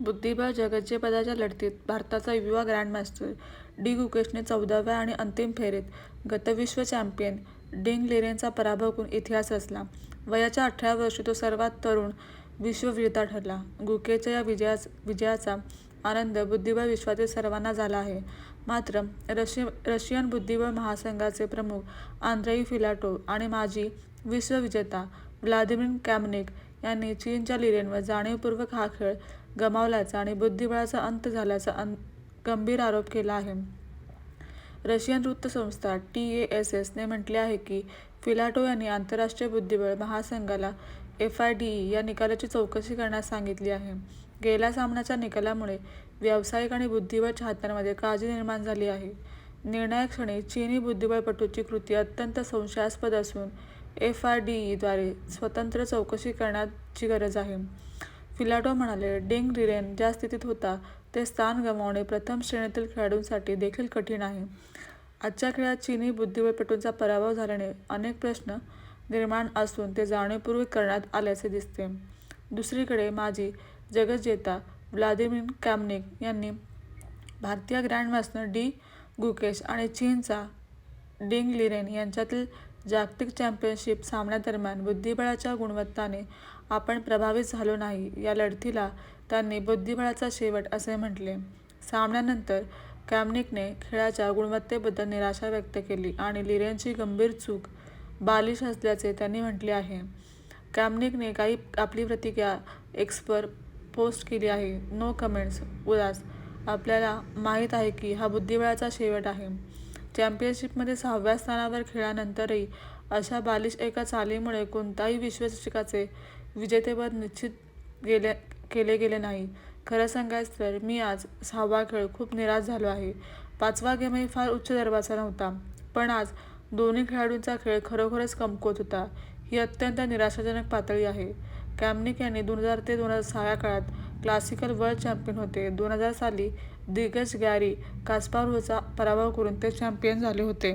बुद्धिबळ जगज्जेपदाच्या लढतीत भारताचा युवा ग्रँडमास्टर डी गुकेशने चौदाव्या आणि अंतिम फेरीत गतविश्व चॅम्पियन डिंग लिरेनचा पराभव करून इतिहास रचला. वयाच्या अठराव्या वर्षी तो सर्वात तरुण विश्वविजेता ठरला. गुकेच्या या विजयाचा आनंद बुद्धिबळ विश्वातील सर्वांना झाला आहे. मात्र रशियन बुद्धिबळ महासंघाचे प्रमुख आंद्रेई फिलाटो आणि माजी विश्वविजेता व्लादिमीर कॅमनिक यांनी चीनच्या लिरेनवर जाणीवपूर्वक हा खेळ गमावल्याचा आणि बुद्धिबळाचा अंत झाल्याचा गंभीर आरोप केला आहे. रशियन वृत्तसंस्था टी ए एस एसने म्हटले आहे की फिलाटो यांनी आंतरराष्ट्रीय बुद्धिबळ महासंघाला एफ आय डी ई या निकालाची चौकशी करण्यास सांगितली आहे. गेल्या सामन्याच्या निकालामुळे व्यावसायिक आणि बुद्धिबळ चाहत्यांमध्ये काळजी निर्माण झाली आहे. निर्णायक क्षणी चीनी बुद्धिबळपटूची कृती अत्यंत संशयास्पद असून एफ आय डी ईद्वारे स्वतंत्र चौकशी करण्याची गरज आहे. फिलाटो म्हणाले, डेंग लिरेन ज्या स्थितीत होता ते स्थान गमावणे प्रथम श्रेणीतील खेळाडूंसाठी देखील कठीण आहे. आजच्या खेळात चिनी बुद्धिबळपटूंचा पराभव झाल्याने अनेक प्रश्न निर्माण असून ते जाणीवपूर्वक करण्यात आल्याचे दिसते. दुसरीकडे माजी जगज्जेता व्लादिमीर कॅमनिक यांनी भारतीय ग्रँडमास्टर डी गुकेश आणि चीनचा डिंग लिरेन यांच्यातील जागतिक चॅम्पियनशिप सामन्यादरम्यान बुद्धिबळाच्या गुणवत्ताने आपण प्रभावित झालो नाही. या लढतीला त्यांनी बुद्धिबळाचा शेवट असे म्हटले. सामन्यानंतर कॅमनिकने खेळाच्या गुणवत्तेबद्दल निराशा व्यक्त केली आणि लिरेनची गंभीर चूक बालिश असल्याचे त्यांनी म्हटले आहे. कॅमनिकने आपली प्रतिक्रिया एक्सवर पोस्ट केली आहे. नो कमेंट्स उदास, आपल्याला माहीत आहे की हा बुद्धिबळाचा शेवट आहे. चॅम्पियनशिपमध्ये सहाव्या स्थानावर खेळल्यानंतरही अशा बालिश एका चालीमुळे कोणताही विश्वचषकाचे विजेतेपद निश्चित गेले केले गेले नाही. खरं सांगायचं तर मी आज सहावा खेळ खूप निराश झालो आहे. पाचवा गेमही फार उच्च दर्जाचा नव्हता. पण आज दोन्ही खेळाडूंचा खेळ खरोखरच कमकुवत होता. ही अत्यंत निराशाजनक पातळी आहे. कॅमनिक यांनी दोन हजार ते दोन हजार सहा काळात क्लासिकल वर्ल्ड चॅम्पियन होते. दोन हजार साली दिग्गज गॅरी कास्पारोव्हचा पराभव करून ते चॅम्पियन झाले होते.